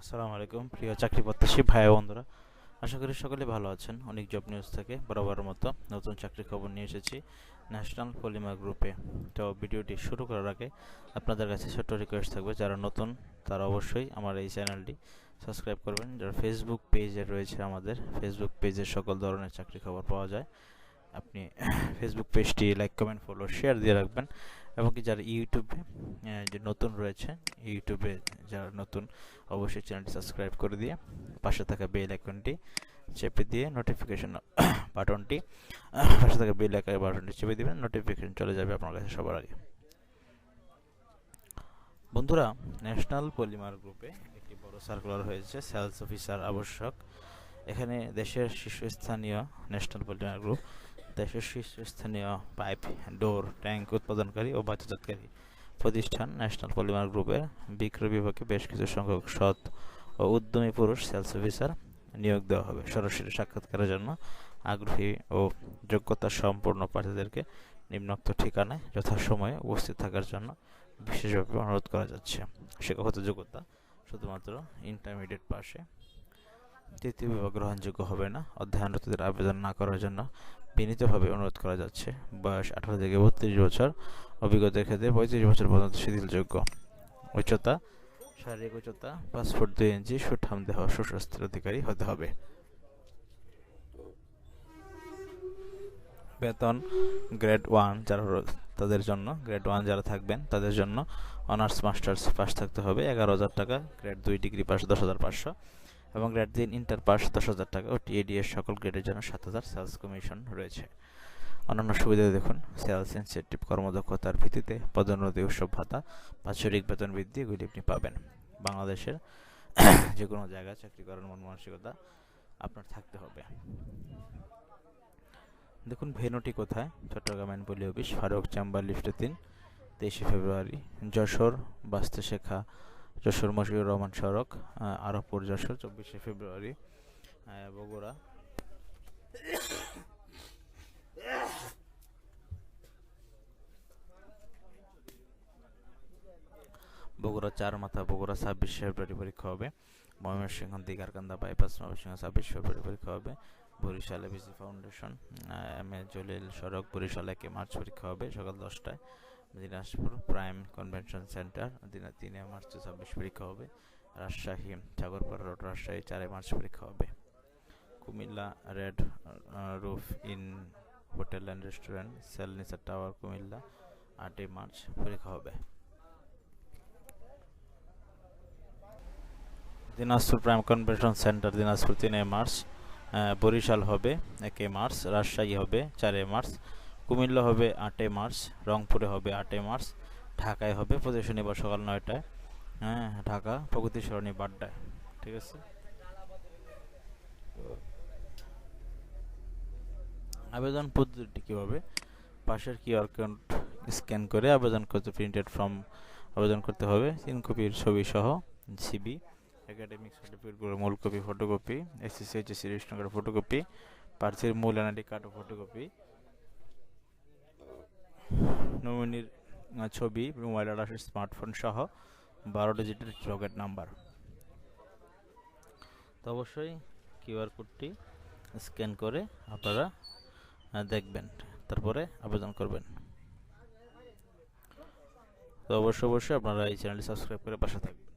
আসসালামু আলাইকুম। প্রিয় চাকরি প্রত্যাশী ভাই বন্ধুরা, আশা করি সকলে ভালো আছেন। অনেক জব নিউজ থেকে বরাবরের মতো নতুন চাকরি খবর নিয়ে এসেছি ন্যাশনাল পলিমার গ্রুপে তো ভিডিওটি শুরু করার আগে আপনাদের কাছে ছোট্ট রিকোয়েস্ট থাকবে, যারা নতুন তারা অবশ্যই আমার এই চ্যানেলটি সাবস্ক্রাইব করবেন। যারা ফেসবুক পেজে রয়েছে আমাদের ফেসবুক পেজে সকল ধরনের চাকরি খবর পাওয়া যায়। আপনি ফেসবুক পেজটি লাইক কমেন্ট ফলো শেয়ার দিয়ে রাখবেন। এবং কি যারা ইউটিউবে যে নতুন রয়েছে, ইউটিউবে যারা নতুন, অবশ্যই চ্যানেলটি সাবস্ক্রাইব করে দিয়ে পাশে থাকা বেল আইকনটি চেপে দিয়ে নোটিফিকেশন বাটনটি, পাশে থাকা বেল আইকন বাটনটি চেপে দিবেন নোটিফিকেশন চলে যাবে আপনার কাছে সবার আগে। বন্ধুরা ন্যাশনাল পলিমার গ্রুপে একটি বড় সার্কুলার হয়েছে সেলস অফিসার আবশ্যক। এখানে দেশের শীর্ষস্থানীয় ন্যাশনাল পলিমার গ্রুপ দেশের শীর্ষস্থানীয় পাইপ, ডোর, ট্যাঙ্ক উৎপাদনকারী ও বাচ্চাজাতকারী প্রতিষ্ঠান ন্যাশনাল পলিমার গ্রুপের বিক্রয় বিভাগে বেশ কিছু সংখ্যক সৎ ও উদ্যমী পুরুষ সেলস অফিসার নিয়োগ দেওয়া হবে। সরাসরি সাক্ষাৎকারের জন্য আগ্রহী ও যোগ্যতা সম্পন্ন প্রার্থীদেরকে নিম্নোক্ত ঠিকানায় যথাসময়ে উপস্থিত থাকার জন্য বিশেষভাবে অনুরোধ করা যাচ্ছে। শিক্ষাগত যোগ্যতা শুধুমাত্র ইন্টারমিডিয়েট পাশে তৃতীয় বিভাগ গ্রহণযোগ্য হবে না। অধ্যয়নরতদের আবেদন না করার জন্য বিনীতভাবে অনুরোধ করা যাচ্ছে। বয়স আঠারো থেকে বত্রিশ বছর, অভিজ্ঞতার ক্ষেত্রে পঁয়ত্রিশ বছর পর্যন্ত শিথিলযোগ্য। উচ্চতা, শারীরিক উচ্চতা ফুট দুই ইঞ্চি, সুঠাম দেহ, সুস্বাস্থ্যের অধিকারী হতে হবে। বেতন গ্রেড ওয়ান যারা তাদের জন্য, গ্রেড ওয়ান যারা থাকবেন, তাদের জন্য অনার্স, মাস্টার্স পাস থাকতে হবে। এগারো হাজার টাকা, গ্রেড দুই ডিগ্রি পাস দশ হাজার পাঁচশো। এবং গ্রেড তিন ইন্টার পাস দশ হাজার টাকা ও টিএডি এর সকল গ্রেডের জন্য সাত হাজার সেলস কমিশন রয়েছে। অন্যান্য সুবিধা দেখুন সেলস ইনসেন্টিভ কর্মদক্ষতার ভিত্তিতে পদোন্নতি, উৎসব ভাতা, বাৎসরিক বেতন বৃদ্ধি এগুলি আপনি পাবেন। বাংলাদেশের যে কোনো জায়গায় চাকরি করার মন মানসিকতা আপনার থাকতে হবে। দেখুন, ভেনুটি কোথায়? Chittagong and office, Faruk chamber লিফটে তিন তেইশে ফেব্রুয়ারি, যশোর বাস্তে শেখা যশোর মশিউর রহমান সড়ক আরবপুর যশোর, চব্বিশে ফেব্রুয়ারি বগুড়া। বগুড়া চার মাথা, বগুড়া ছাব্বিশে ফেব্রুয়ারি পরীক্ষা হবে। ময়মনসিংহ দিগারকান্দা বাইপাস ময়মনসিংহ ছাব্বিশ ফেব্রুয়ারি পরীক্ষা হবে। Barishal ABC foundation M A Jalil সড়ক, বরিশাল একে মার্চ পরীক্ষা হবে সকাল দশটায়। Dinajpur prime convention centre. তিনে মার্চ ছাব্বিশ পরীক্ষা হবে। রাজশাহী, সাগরপাড়া, রোড রাজশাহী চারে মার্চ পরীক্ষা হবে। Comilla, Red Roof Inn hotel and restaurant, সেলনিসা tower, Comilla, আটই মার্চ পরীক্ষা হবে। Dinajpur prime convention centre Dinajpur তিনে মার্চ বরিশাল হবে একে মার্চ, রাজশাহী হবে চারে মার্চ কুমিল্লা হবে আটে মার্চ, রংপুরে হবে আটে মার্চ, ঢাকায় হবে প্রতি শনিবার সকাল নয়টায়। হ্যাঁ ঢাকা প্রগতি সরণি বাড্ডায় ঠিক আছে? আবেদন পদ্ধতিটি কীভাবে? পাশের কিউআর কোড স্ক্যান করে আবেদন করতে, প্রিন্টেড ফর্ম আবেদন করতে হবে। তিন কপির ছবি সহ সিবি একাডেমিক সার্টিফিকেটগুলোর মূল copy, photocopy, SSC, HSC, registration কার্ডের ফটোকপি প্রার্থীর মূল এনআইডি কার্ড ফটোকপি নমিনির ছবি, মোবাইল আড্রেস স্মার্টফোন সহ বারো ডিজিটের রকেট নাম্বার তো অবশ্যই কিউআর কোডটি স্ক্যান করে আপনারা দেখবেন, তারপরে আবেদন করবেন। তো অবশ্যই অবশ্যই আপনারা এই চ্যানেলটি সাবস্ক্রাইব করে পাশে থাকবেন।